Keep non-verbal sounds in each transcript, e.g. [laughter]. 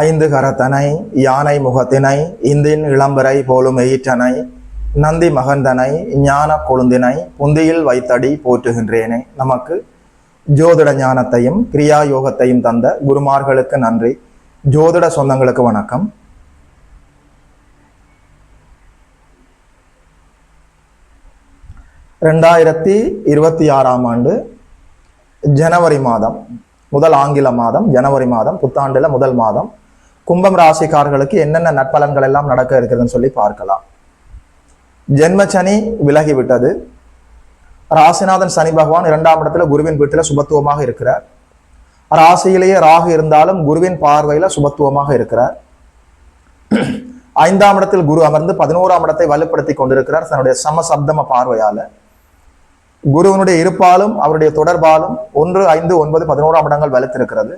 ஐந்து கரத்தனை யானை முகத்தினை இந்தின் இளம்பரை போலும் எயிற்றனை நந்தி மகந்தனை ஞான கொழுந்தினை புந்தியில் வைத்தடி போற்றுகின்றேனே. நமக்கு ஜோதிட ஞானத்தையும் கிரியா யோகத்தையும் தந்த குருமார்களுக்கு நன்றி. ஜோதிட சொந்தங்களுக்கு வணக்கம். ரெண்டாயிரத்தி இருபத்தி ஆறாம் ஆண்டு ஜனவரி மாதம் முதல் ஆங்கில மாதம் ஜனவரி மாதம் புத்தாண்டில் முதல் மாதம் கும்பம் ராசிக்காரர்களுக்கு என்னென்ன நட்பலன்கள் எல்லாம் நடக்க இருக்குதுன்னு சொல்லி பார்க்கலாம். ஜென்மச்சனி விலகி விட்டது ராசிநாதன் சனி பகவான் இரண்டாம் இடத்துல குருவின் வீட்டில் சுபத்துவமாக இருக்கிறார். ராசியிலேயே ராகு இருந்தாலும் குருவின் பார்வையில சுபத்துவமாக இருக்கிறார். ஐந்தாம் இடத்தில் குரு அமர்ந்து பதினோராம் இடத்தை வலுப்படுத்தி கொண்டிருக்கிறார் தன்னுடைய சமசப்தம பார்வையால. குருவனுடைய இருப்பாலும் அவருடைய தொடர்பாலும் ஒன்று ஐந்து ஒன்பது பதினோராம் இடங்கள் வலுத்திருக்கிறது.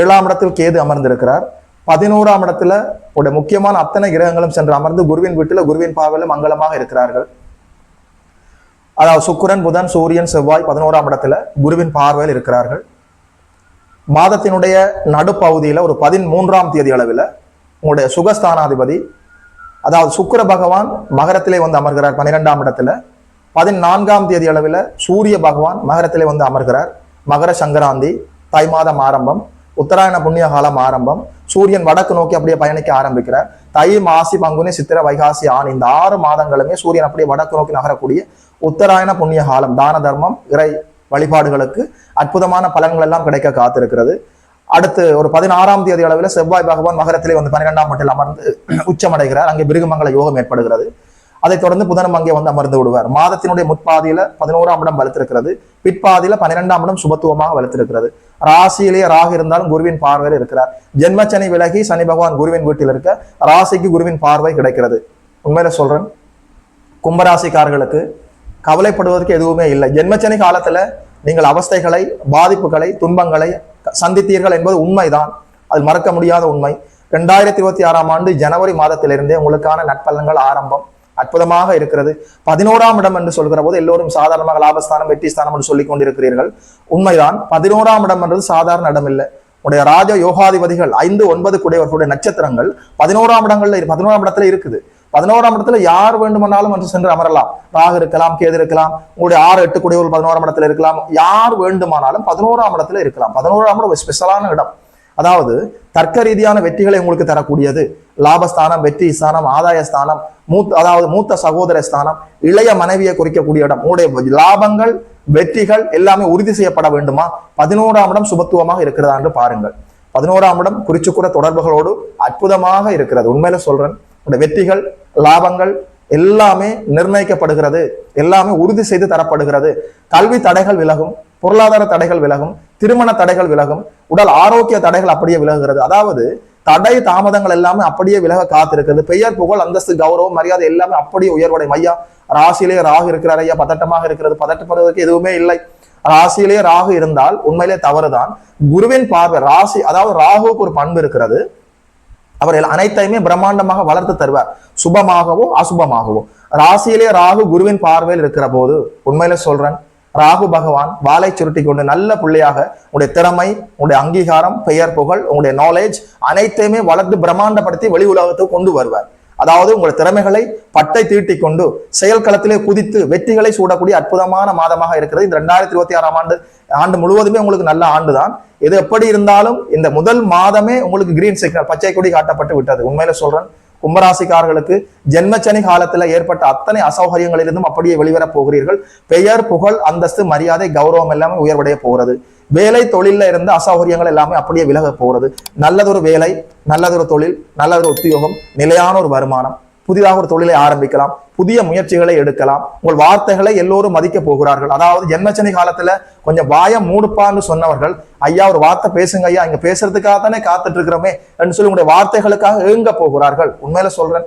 ஏழாம் இடத்தில் கேது அமர்ந்திருக்கிறார். பதினோராம் இடத்துல உடைய முக்கியமான அத்தனை கிரகங்களும் சென்று அமர்ந்து குருவின் வீட்டில் குருவின் பார்வையில மங்களமாக இருக்கிறார்கள். அதாவது சுக்கிரன் புதன் சூரியன் செவ்வாய் பதினோராம் இடத்துல குருவின் பார்வையில் இருக்கிறார்கள். மாதத்தினுடைய நடுப்பகுதியில ஒரு பதிமூன்றாம் தேதி அளவில் உங்களுடைய சுகஸ்தானாதிபதி அதாவது சுக்கர பகவான் மகரத்திலே வந்து அமர்கிறார் பன்னிரெண்டாம் இடத்துல. பதினான்காம் தேதி அளவில் சூரிய பகவான் மகரத்திலே வந்து அமர்கிறார். மகர சங்கராந்தி தை மாதம் ஆரம்பம் உத்தராயண புண்ணிய காலம் ஆரம்பம் சூரியன் வடக்கு நோக்கி அப்படியே பயணிக்க ஆரம்பிக்கிறார் தை மாசி பங்குனி சித்திர வைகாசி ஆண் இந்த ஆறு மாதங்களுமே சூரியன் அப்படியே வடக்கு நோக்கி நகரக்கூடிய உத்தராயண புண்ணிய காலம் தான தர்மம் இறை வழிபாடுகளுக்கு அற்புதமான பலன்கள் எல்லாம் கிடைக்க காத்திருக்கிறது. அடுத்து ஒரு பதினாறாம் தேதி அளவில் செவ்வாய் பகவான் மகரத்திலே வந்து பன்னிரெண்டாம் மட்டில் அமர்ந்து உச்சமடைகிறார். அங்கே பிருகுமங்கல யோகம் ஏற்படுகிறது. அதைத் தொடர்ந்து புதனம் அங்கே வந்து அமர்ந்து விடுவார். மாதத்தினுடைய முற்பாதியில பதினோராம் இடம் வலுத்திருக்கிறது. பிற்பாதியில பன்னிரெண்டாம் இடம் சுபத்துவமாக வலுத்திருக்கிறது. ராசியிலேயே ராகு இருந்தாலும் குருவின் பார்வையில் இருக்கிறார். ஜென்மச்சனி விலகி சனி பகவான் குருவின் வீட்டில் இருக்க ராசிக்கு குருவின் பார்வை கிடைக்கிறது. உண்மையில சொல்றேன். கும்பராசிக்காரர்களுக்கு கவலைப்படுவதற்கு எதுவுமே இல்லை. ஜென்மச்சனி காலத்துல நீங்கள் அவஸ்தைகளை பாதிப்புகளை துன்பங்களை சந்தித்தீர்கள் என்பது உண்மைதான். அது மறக்க முடியாத உண்மை. ரெண்டாயிரத்தி இருபத்தி ஆறாம் ஆண்டு ஜனவரி மாதத்திலிருந்தே உங்களுக்கான நட்பலன்கள் ஆரம்பம். அற்புதமாக இருக்கிறது. பதினோராம் இடம் என்று சொல்கிற போது எல்லோரும் சாதாரணமாக லாபஸ்தானம் வெற்றி ஸ்தானம் என்று சொல்லிக் கொண்டிருக்கிறீர்கள். உண்மைதான் பதினோராம் இடம் என்றது சாதாரண இடம் இல்லை உடைய ராஜ யோகாதிபதிகள் ஐந்து ஒன்பது குடையவர்களுடைய நட்சத்திரங்கள் பதினோராம் இடங்கள்ல பதினோராம் இடத்துல இருக்குது. பதினோராம் இடத்துல யார் வேண்டுமானாலும் என்று சென்று அமரலாம். ராகு இருக்கலாம் கேது இருக்கலாம் உங்களுடைய ஆறு எட்டு குடையவர்கள் பதினோராம் இடத்துல இருக்கலாம். யார் வேண்டுமானாலும் பதினோராம் இடத்துல இருக்கலாம். பதினோராம் இடம் ஒரு ஸ்பெஷலான இடம். அதாவது தர்க்க ரீதியான வெற்றிகளை உங்களுக்கு தரக்கூடியது. லாபஸ்தானம் வெற்றி ஸ்தானம் ஆதாய ஸ்தானம் மூத்த அதாவது மூத்த சகோதர ஸ்தானம் இளைய மனைவியை குறிக்கக்கூடிய இடம். உங்களுடைய லாபங்கள் வெற்றிகள் எல்லாமே உறுதி செய்யப்பட வேண்டுமா? பதினோராம் இடம் சுபத்துவமாக இருக்கிறதா என்று பாருங்கள். பதினோராம் இடம் குறிச்சுக்கூட தொடர்புகளோடு அற்புதமாக இருக்கிறது. உண்மையில சொல்றேன். உங்களுடைய வெற்றிகள் லாபங்கள் எல்லாமே நிர்ணயிக்கப்படுகிறது. எல்லாமே உறுதி செய்து தரப்படுகிறது. கல்வி தடைகள் விலகும். பொருளாதார தடைகள் விலகும் திருமண தடைகள் விலகும் உடல் ஆரோக்கிய தடைகள் அப்படியே விலகுகிறது. அதாவது தடை தாமதங்கள் எல்லாமே அப்படியே விலக காத்திருக்கிறது. பெயர் புகழ் அந்தஸ்து கௌரவம் மரியாதை எல்லாமே அப்படியே உயர்வடை மையா ராசியிலே ராகு இருக்கிறார். ஐயா பதட்டமாக இருக்கிறது. பதட்டப்படுவதற்கு எதுவுமே இல்லை. ராசியிலே ராகு இருந்தால் உண்மையிலே தவறுதான். குருவின் பார்வை ராசி அதாவது ராகுவுக்கு ஒரு பண்பு இருக்கிறது. அவர் எல்லா- அனைத்தையுமே பிரம்மாண்டமாக வளர்த்து தருவார். சுபமாகவோ அசுபமாகவோ. ராசியிலே ராகு குருவின் பார்வையில் இருக்கிற போது உண்மையில சொல்றேன் ராகு பகவான் வாளை சுருட்டி கொண்டு நல்ல பிள்ளையாக உங்களுடைய திறமை உங்களுடைய அங்கீகாரம் பெயர் புகழ் உங்களுடைய நாலேஜ் அனைத்தையுமே வளர்த்து பிரம்மாண்டப்படுத்தி வெளி உலகத்துக்கு கொண்டு வருவார். அதாவது உங்களுடைய திறமைகளை பட்டை தீட்டி கொண்டு செயல்களத்திலே குதித்து வெற்றிகளை சூடக்கூடிய அற்புதமான மாதமாக இருக்கிறது. இந்த ரெண்டாயிரத்தி இருபத்தி ஆறாம் ஆண்டு ஆண்டு முழுவதுமே உங்களுக்கு நல்ல ஆண்டுதான். எது எப்படி இருந்தாலும் இந்த முதல் மாதமே உங்களுக்கு கிரீன் சிக்னல் பச்சை கொடி காட்டப்பட்டு விட்டது. உண்மையில சொல்றேன் கும்பராசிக்காரர்களுக்கு ஜென்மச்சனி காலத்துல ஏற்பட்ட அத்தனை அசௌகரியங்களிலிருந்தும் அப்படியே வெளிவரப் போகிறீர்கள். பெயர் புகழ் அந்தஸ்து மரியாதை கௌரவம் எல்லாமே உயர்வடைய போகிறது. வேலை தொழில்ல இருந்த அசௌகரியங்கள் எல்லாமே அப்படியே விலக போகிறது. நல்லதொரு வேலை நல்லதொரு தொழில் நல்லதொரு உத்தியோகம் நிலையான ஒரு வருமானம். புதிதாக ஒரு தொழிலை ஆரம்பிக்கலாம். புதிய முயற்சிகளை எடுக்கலாம். உங்கள் வார்த்தைகளை எல்லோரும் மதிக்க போகிறார்கள். அதாவது ஜென்மச்சனி காலத்துல கொஞ்சம் வாயம் மூடுப்பான்னு சொன்னவர்கள் ஐயா ஒரு வார்த்தை பேசுங்க ஐயா இங்க பேசுறதுக்காக தானே காத்துட்டு இருக்கிறோமே என்று சொல்லி உங்களுடைய வார்த்தைகளுக்காக ஏங்க போகிறார்கள்? உண்மையில சொல்றேன்.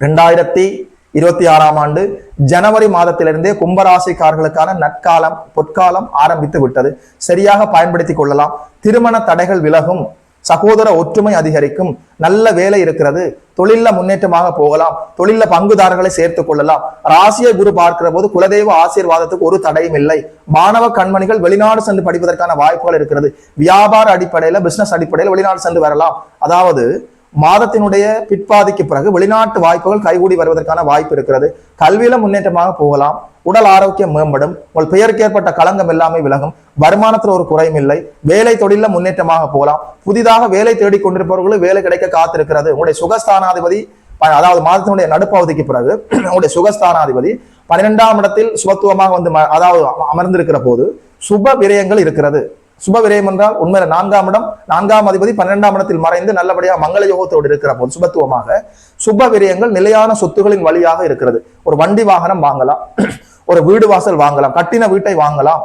ரெண்டாயிரத்தி இருபத்தி ஆறாம் ஆண்டு ஜனவரி மாதத்திலிருந்தே கும்பராசிக்காரர்களுக்கான நற்காலம் பொற்காலம் ஆரம்பித்து விட்டது. சரியாக பயன்படுத்திக் கொள்ளலாம். திருமண தடைகள் விலகும். சகோதர ஒற்றுமை அதிகரிக்கும் நல்ல வேலை இருக்கிறது தொழில முன்னேற்றமாக போகலாம் தொழில பங்குதாரர்களை சேர்த்துக் கொள்ளலாம். ராசிய குரு பார்க்கிற போது குலதெய்வ ஆசீர்வாதத்துக்கு ஒரு தடையும் இல்லை. மாணவ கண்மணிகள் வெளிநாடு சென்று படிப்பதற்கான வாய்ப்புகள் இருக்கிறது. வியாபார அடிப்படையில பிசினஸ் அடிப்படையில் வெளிநாடு சென்று வரலாம். அதாவது மாதத்தினுடைய பிற்பாதிக்கு பிறகு வெளிநாட்டு வாய்ப்புகள் கைகூடி வருவதற்கான வாய்ப்பு இருக்கிறது. கல்வியில முன்னேற்றமாக போகலாம். உடல் ஆரோக்கியம் மேம்படும். உங்கள் பெயருக்கு ஏற்பட்ட களங்கம் எல்லாமே விலகும். வருமானத்தில் ஒரு குறையும் இல்லை. வேலை தொழில முன்னேற்றமாக போகலாம். புதிதாக வேலை தேடிக் கொண்டிருப்பவர்களும் வேலை கிடைக்க காத்திருக்கிறது. உங்களுடைய சுகஸ்தானாதிபதி அதாவது மாதத்தினுடைய நடுப்பகுதிக்கு பிறகு [clears throat] உங்களுடைய சுகஸ்தானாதிபதி பன்னிரெண்டாம் இடத்தில் சுபத்துவமாக வந்து ம- அதாவது அமர்ந்திருக்கிற போது சுப விரயங்கள் இருக்கிறது. சுப விரயம் என்றால் உண்மையில நான்காம் இடம் நான்காம் அதிபதி பன்னிரெண்டாம் இடத்தில் மறைந்து நல்லபடியாக மங்கள யோகத்தோடு இருக்கிற போது சுபத்துவமாக சுப விரயங்கள் நிலையான சொத்துகளின் வழியாக இருக்கிறது. ஒரு வண்டி வாகனம் வாங்கலாம் [clears throat] ஒரு வீடு வாசல் வாங்கலாம் கட்டின வீட்டை வாங்கலாம்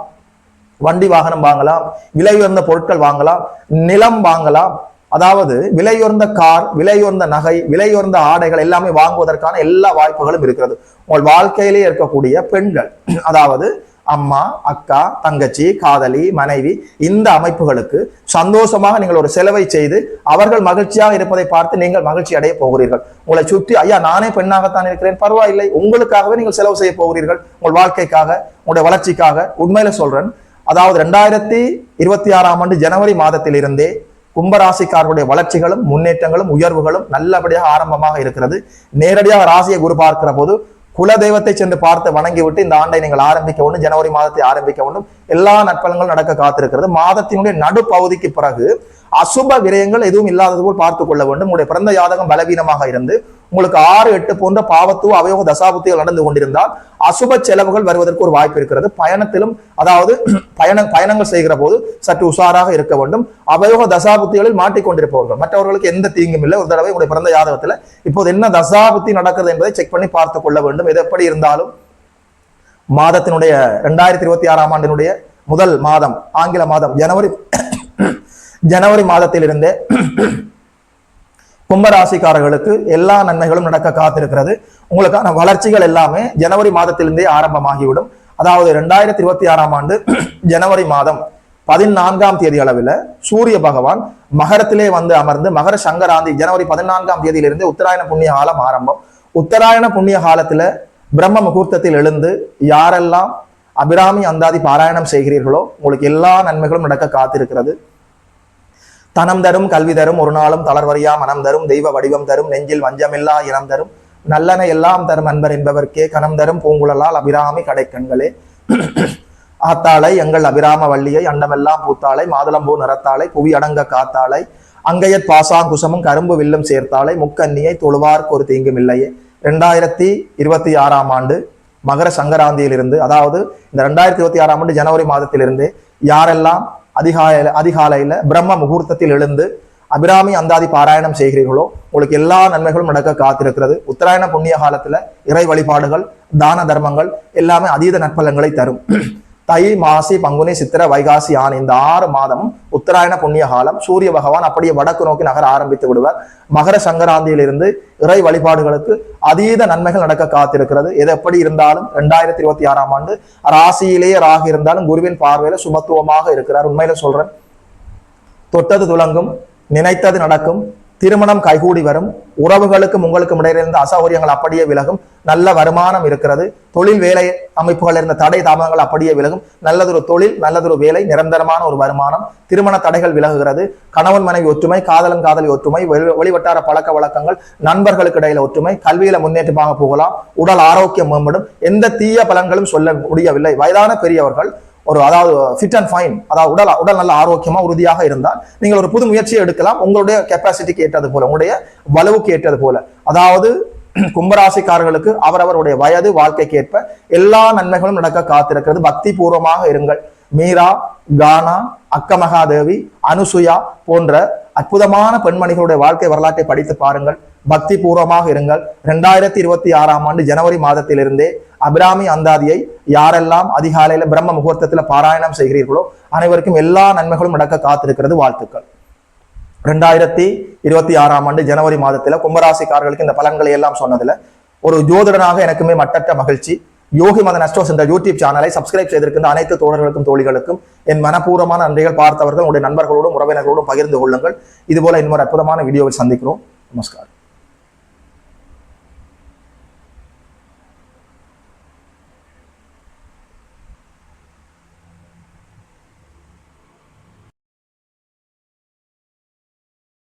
வண்டி வாகனம் வாங்கலாம் விலை உயர்ந்த பொருட்கள் வாங்கலாம் நிலம் வாங்கலாம். அதாவது விலையுயர்ந்த கார் விலையுயர்ந்த நகை விலையுயர்ந்த ஆடைகள் எல்லாமே வாங்குவதற்கான எல்லா வாய்ப்புகளும் இருக்கிறது. உங்கள் வாழ்க்கையிலே இருக்கக்கூடிய பெண்கள் [clears throat] அதாவது அம்மா அக்கா தங்கச்சி காதலி மனைவி இந்த அமைப்புகளுக்கு சந்தோஷமாக நீங்கள் ஒரு செலவை செய்து அவர்கள் மகிழ்ச்சியாக இருப்பதை பார்த்து நீங்கள் மகிழ்ச்சி அடைய போகிறீர்கள். உங்களை சுற்றி ஐயா நானே பெண்ணாகத்தான் இருக்கிறேன். பரவாயில்லை உங்களுக்காகவே நீங்கள் செலவு செய்ய போகிறீர்கள். உங்கள் வாழ்க்கைக்காக உங்களுடைய வளர்ச்சிக்காக. உண்மையில சொல்றேன் அதாவது ரெண்டாயிரத்தி இருபத்தி ஆறாம் ஆண்டு ஜனவரி மாதத்திலிருந்தே கும்பராசிக்காரருடைய வளர்ச்சிகளும் முன்னேற்றங்களும் உயர்வுகளும் நல்லபடியாக ஆரம்பமாக இருக்கிறது. நேரடியாக ராசியை குரு பார்க்கிற போது குல தெய்வத்தை சென்று பார்த்து வணங்கிவிட்டு இந்த ஆண்டை நீங்கள் ஆரம்பிக்க வேண்டும் ஜனவரி மாதத்தை ஆரம்பிக்க வேண்டும் எல்லா நட்பலங்களும் நடக்க காத்திருக்கிறது. மாதத்தினுடைய நடுப்பகுதிக்கு பிறகு அசுப விரயங்கள் எதுவும் இல்லாதது போல் பார்த்துக் கொள்ள வேண்டும். உங்களுடைய பிறந்த ஜாதகம் பலவீனமாக இருந்து உங்களுக்கு ஆறு எட்டு போன்ற பாவத்துவ அவயோக தசாபுத்திகள் நடந்து கொண்டிருந்தால் அசுப செலவுகள் வருவதற்கு ஒரு வாய்ப்பு இருக்கிறது. பயணத்திலும் அதாவது [clears throat] பயண பயணங்கள் செய்கிற போது சற்று உஷாராக இருக்க வேண்டும். அவயோக தசாபுத்திகளில் மாட்டிக்கொண்டிருப்பவர்கள். மற்றவர்களுக்கு எந்த தீங்கும் இல்லை. ஒரு தடவை உங்களுடைய பிறந்த ஜாதகத்தில் இப்போது என்ன தசாபுத்தி நடக்கிறது என்பதை செக் பண்ணி பார்த்துக் கொள்ள வேண்டும். எது எப்படி இருந்தாலும் மாதத்தினுடைய ரெண்டாயிரத்தி இருபத்தி ஆறாம் ஆண்டினுடைய முதல் மாதம் ஆங்கில மாதம் ஜனவரி [clears throat] ஜனவரி மாதத்திலிருந்தே கும்பராசிக்காரர்களுக்கு எல்லா நன்மைகளும் நடக்க காத்திருக்கிறது. உங்களுக்கான வளர்ச்சிகள் எல்லாமே ஜனவரி மாதத்திலிருந்தே ஆரம்பமாகிவிடும். அதாவது ரெண்டாயிரத்தி இருபத்தி ஆறாம் ஆண்டு [clears throat] ஜனவரி மாதம் பதினான்காம் தேதி அளவில் சூரிய பகவான் மகரத்திலே வந்து அமர்ந்து மகர சங்கராந்தி ஜனவரி பதினான்காம் தேதியிலிருந்து உத்தராயண புண்ணிய காலம் ஆரம்பம். உத்தராயண புண்ணிய காலத்துல பிரம்ம முகூர்த்தத்தில் எழுந்து யாரெல்லாம் அபிராமி அந்தாதி பாராயணம் செய்கிறீர்களோ உங்களுக்கு எல்லா நன்மைகளும் நடக்க காத்திருக்கிறது. தனம் தரும் கல்வி தரும் ஒரு நாளும் தளர்வறியா மனம் தரும் தெய்வ வடிவம் தரும் நெஞ்சில் வஞ்சமில்லா இனம் தரும். நல்லன எல்லாம் தரும் அன்பர் என்பவர்க்கே கனம் தரும் பூங்குழலால் அபிராமி கடைக்கண்களே. ஆத்தாளை எங்கள் அபிராம வள்ளியை அண்டமெல்லாம் பூத்தாளை மாதுளம்பூ நிறத்தாளை புவி அடங்க காத்தாளை அங்கையத் பாசாங்குசமும் கரும்பு வில்லும் சேர்த்தாளை முக்கன்னியை தொழுவார்க்கு ஒரு தீங்கும் இல்லையே. ரெண்டாயிரத்தி இருபத்தி ஆறாம் ஆண்டு மகர சங்கராந்தியிலிருந்து அதாவது இந்த ரெண்டாயிரத்தி இருபத்தி ஆறாம் ஆண்டு ஜனவரி மாதத்திலிருந்து யாரெல்லாம் அதிகாலையில் அதிகாலையில பிரம்ம முகூர்த்தத்தில் எழுந்து அபிராமி அந்தாதி பாராயணம் செய்கிறீர்களோ உங்களுக்கு எல்லா நன்மைகளும் நடக்க காத்திருக்கிறது. உத்தராயண புண்ணிய காலத்துல இறை வழிபாடுகள் தான தர்மங்கள் எல்லாமே அதீத நற்பலன்களை தரும். தை மாசி பங்குனி சித்திர வைகாசி ஆண். இந்த ஆறு மாதம் உத்தராயண புண்ணிய காலம். சூரிய பகவான் அப்படியே வடக்கு நோக்கி நகர ஆரம்பித்து விடுவார். மகர சங்கராந்தியிலிருந்து இறை வழிபாடுகளுக்கு அதீத நன்மைகள் நடக்க காத்திருக்கிறது. எது எப்படி இருந்தாலும் ரெண்டாயிரத்தி இருபத்தி ஆறாம் ஆண்டு ராசியிலேயே ராக இருந்தாலும் குருவின் பார்வையில சுமத்துவமாக இருக்கிறார். உண்மையில சொல்றேன். தொட்டது துலங்கும் நினைத்தது நடக்கும். திருமணம் கைகூடி வரும். உறவுகளுக்கும் உங்களுக்கும் இடையில இருந்த அசௌகரியங்கள் அப்படியே விலகும். நல்ல வருமானம் இருக்கிறது. தொழில் வேலை அமைப்புகள் இருந்த தடை தாமதங்கள் அப்படியே விலகும். நல்லதொரு தொழில் நல்லதொரு வேலை நிரந்தரமான ஒரு வருமானம். திருமண தடைகள் விலகுகிறது. கணவன் மனைவி ஒற்றுமை காதலன் காதலி ஒற்றுமை வெளி- வெளிவட்டார பழக்க வழக்கங்கள் நண்பர்களுக்கு இடையில ஒற்றுமை கல்வியில முன்னேற்றமாக போகலாம். உடல் ஆரோக்கியம் மேம்படும். எந்த தீய பலன்களும் சொல்ல முடியவில்லை. வயதான பெரியவர்கள் ஒரு அதாவது ஃபிட் அண்ட் ஃபைன் அதாவது உடல் உடல் நல்ல ஆரோக்கியமாக உறுதியாக இருந்தால் நீங்கள் ஒரு புது முயற்சியை எடுக்கலாம். உங்களுடைய கெப்பாசிட்டிக்கு ஏற்றது போல உங்களுடைய வலுவுக்கு ஏற்றது போல. அதாவது [clears throat] கும்பராசிக்காரர்களுக்கு அவரவருடைய வயது வாழ்க்கைக்கு ஏற்ப எல்லா நன்மைகளும் நடக்க காத்திருக்கிறது. பக்தி பூர்வமாக இருங்கள். மீரா கானா அக்கமகாதேவி அனுசுயா போன்ற அற்புதமான பெண்மணிகளுடைய வாழ்க்கை வரலாற்றை படித்து பாருங்கள். பக்தி பூர்வமாக இருங்கள். ரெண்டாயிரத்தி இருபத்தி ஆறாம் ஆண்டு ஜனவரி மாதத்திலிருந்தே அபிராமி அந்தாதியை யாரெல்லாம் அதிகாலையில பிரம்ம முகூர்த்தத்துல பாராயணம் செய்கிறீர்களோ அனைவருக்கும் எல்லா நன்மைகளும் நடக்க காத்திருக்கிறது. வாழ்த்துக்கள். ரெண்டாயிரத்தி இருபத்தி ஆறாம் ஆண்டு ஜனவரி மாதத்துல கும்பராசிக்காரர்களுக்கு இந்த பலன்களை எல்லாம் சொன்னதுல ஒரு ஜோதிடனாக எனக்குமே மட்டற்ற மகிழ்ச்சி. யோகி மத அஸ்ட்ரோஸ் என்ற யூடியூப் சேனலை சப்ஸ்கிரைப் செய்திருக்கின்ற அனைத்து தோழர்களுக்கும் தோழிகளுக்கும் என் மனப்பூர்வமான நன்றிகள் பார்த்தவர்கள் உங்களுடைய நண்பர்களோடும் உறவினர்களோடும் பகிர்ந்து கொள்ளுங்கள். இதுபோல இன்னொரு அற்புதமான வீடியோவில் சந்திக்கிறோம். நமஸ்காரம்.